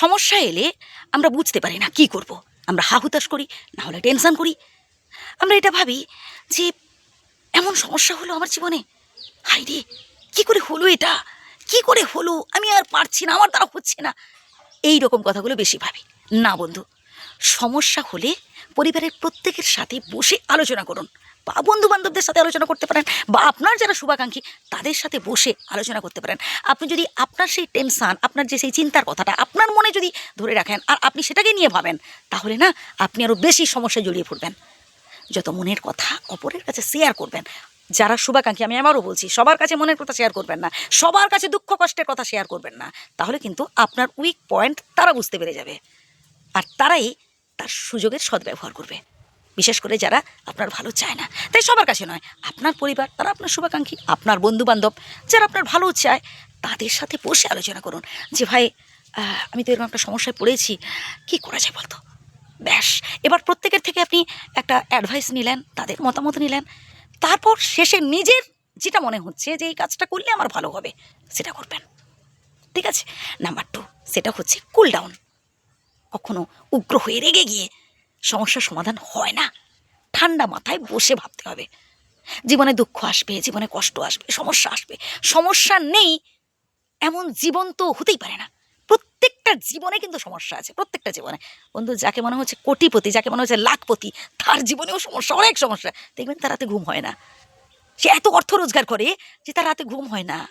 সমস্যা এলে আমরা বুঝতে পারি না কি করব। আমরা হাহুতাশ করি, না হলে টেনশন করি। আমরা এটা ভাবি যে এমন সমস্যা হলো আমার জীবনে। হাই রে কি করে হলো এটা? কি করে হলো? আমি আর পারছি না, আমার দ্বারা হচ্ছে না। এই রকম কথাগুলো বেশি ভাবি। না বন্ধু, সমস্যা হলে পরিবারের প্রত্যেকের সাথে বসে আলোচনা করুন। বা বন্ধু বান্ধবদের সাথে আলোচনা করতে পারেন বা আপনার যারা শুভাকাঙ্ক্ষী, তাদের সাথে বসে আলোচনা করতে পারেন। আপনি যদি আপনার সেই টেনশান, আপনার যে সেই চিন্তার কথাটা আপনার মনে যদি ধরে রাখেন আর আপনি সেটাকে নিয়ে ভাবেন, তাহলে না আপনি আরও বেশি সমস্যায় জড়িয়ে পড়বেন। যত মনের কথা অপরের কাছে শেয়ার করবেন, যারা শুভাকাঙ্ক্ষী, আমি আমারও বলছি, সবার কাছে মনের কথা শেয়ার করবেন না, সবার কাছে দুঃখ কষ্টের কথা শেয়ার করবেন না, তাহলে কিন্তু আপনার উইক পয়েন্ট তারা বুঝতে পেরে যাবে। আর তারাই তার সুযোগের সদ্ব্যবহার করবে। বিশেষ করে যারা আপনার ভালো চায় না। তাই সবার কাছে নয়, আপনার পরিবার, তারা আপনার শুভাকাঙ্ক্ষী, আপনার বন্ধু বান্ধব যারা আপনার ভালো চায়, তাদের সাথে বসে আলোচনা করুন যে, ভাই আমি তো এরকম একটা সমস্যায় পড়েছি, কি করা যায় বলতো? ব্যাস, এবার প্রত্যেকের থেকে আপনি একটা অ্যাডভাইস নিলেন, তাদের মতামত নিলেন, তারপর শেষে নিজের যেটা মনে হচ্ছে যে, এই কাজটা করলে আমার ভালো হবে, সেটা করবেন। ঠিক আছে? নাম্বার টু সেটা হচ্ছে কুল ডাউন কখনো উগ্র হয়ে রেগে গিয়ে সমস্যার সমাধান হয় না। ঠান্ডা মাথায় বসে ভাবতে হবে। জীবনে দুঃখ আসবে, জীবনে কষ্ট আসবে, সমস্যা আসবে। সমস্যা নেই, এমন জীবন তো হতেই পারে না। প্রত্যেকটা জীবনে কিন্তু সমস্যা আছে, প্রত্যেকটা জীবনে। বন্ধু, যাকে মনে হচ্ছে কোটিপতি, যাকে মনে হচ্ছে লাখপতি, তার জীবনেও সমস্যা, অনেক সমস্যা। দেখবেন তার রাতে ঘুম হয় না। সে এত অর্থ রোজগার করে যে তার রাতে ঘুম হয় না।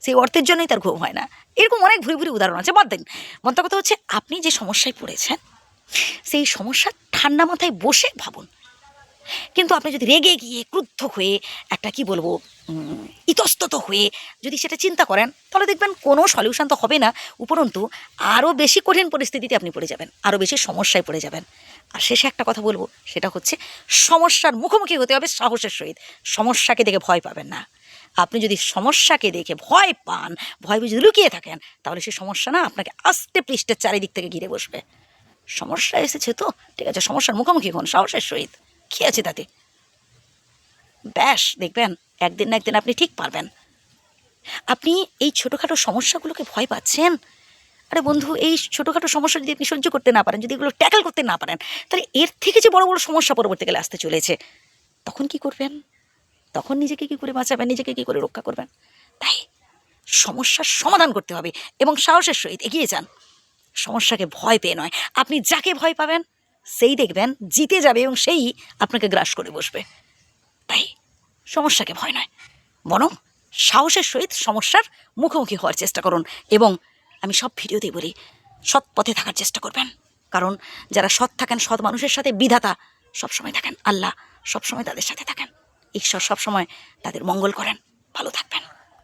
সেই অর্থের জন্যই তার ঘুম হয় না। এরকম অনেক ভুরি ভুরি উদাহরণ আছে। বাদ দিন। মন্ত্র কথা হচ্ছে, আপনি যে সমস্যায় পড়েছেন, সেই সমস্যা ঠান্ডা মাথায় বসে ভাবুন। কিন্তু আপনি যদি রেগে গিয়ে ক্রুদ্ধ হয়ে একটা কি বলব ইতস্তত হয়ে যদি সেটা চিন্তা করেন, তাহলে দেখবেন কোনো সলিউশন তো হবে না। উপরন্তু আরও বেশি কঠিন পরিস্থিতিতে আপনি পড়ে যাবেন আরও বেশি সমস্যায় পড়ে যাবেন। আর শেষে একটা কথা বলব, সেটা হচ্ছে সমস্যার মুখোমুখি হতে হবে সাহসের সহিত। সমস্যাকে দেখে ভয় পাবেন না। আপনি যদি সমস্যাকে দেখে ভয় পান, ভয় বুঝে লুকিয়ে থাকেন, তাহলে সেই সমস্যা না আপনাকে আস্তে পৃষ্ঠের চারিদিক থেকে ঘিরে বসবে। সমস্যা এসেছে তো? ঠিক আছে, সমস্যার মুখোমুখি হন, সাহসের সহিত। কী আছে তাতে? ব্যাস, দেখবেন, একদিন না একদিন আপনি ঠিক পারবেন। আপনি এই ছোটোখাটো সমস্যাগুলোকে ভয় পাচ্ছেন? আরে বন্ধু, এই ছোটোখাটো সমস্যা যদি আপনি সহ্য করতে না পারেন, যদি এগুলো ট্যাকল করতে না পারেন, তাহলে এর থেকে যে বড় বড় সমস্যা পরবর্তীকালে আসতে চলেছে। তখন কি করবেন? তখন নিজেকে কি করে বাঁচাবেন? নিজেকে কি করে রক্ষা করবেন? তাই সমস্যার সমাধান করতে হবে এবং সাহসের সহিত এগিয়ে যান। সমস্যাকে ভয় পেয়ে নয়। আপনি যাকে ভয় পাবেন, সেই দেখবেন, জিতে যাবে এবং সেই আপনাকে গ্রাস করে বসবে। তাই সমস্যাকে ভয় নয়। বরং সাহসের সহিত সমস্যার মুখোমুখি হওয়ার চেষ্টা করুন এবং আমি সব ভিডিওতেই বলি, সৎ পথে থাকার চেষ্টা করবেন। কারণ যারা সৎ থাকেন, সৎ মানুষের সাথে বিধাতা সবসময় থাকেন, আল্লাহ সবসময় তাদের সাথে থাকেন। ঈশ্বর সবসময় তাদের মঙ্গল করেন। ভালো থাকবেন।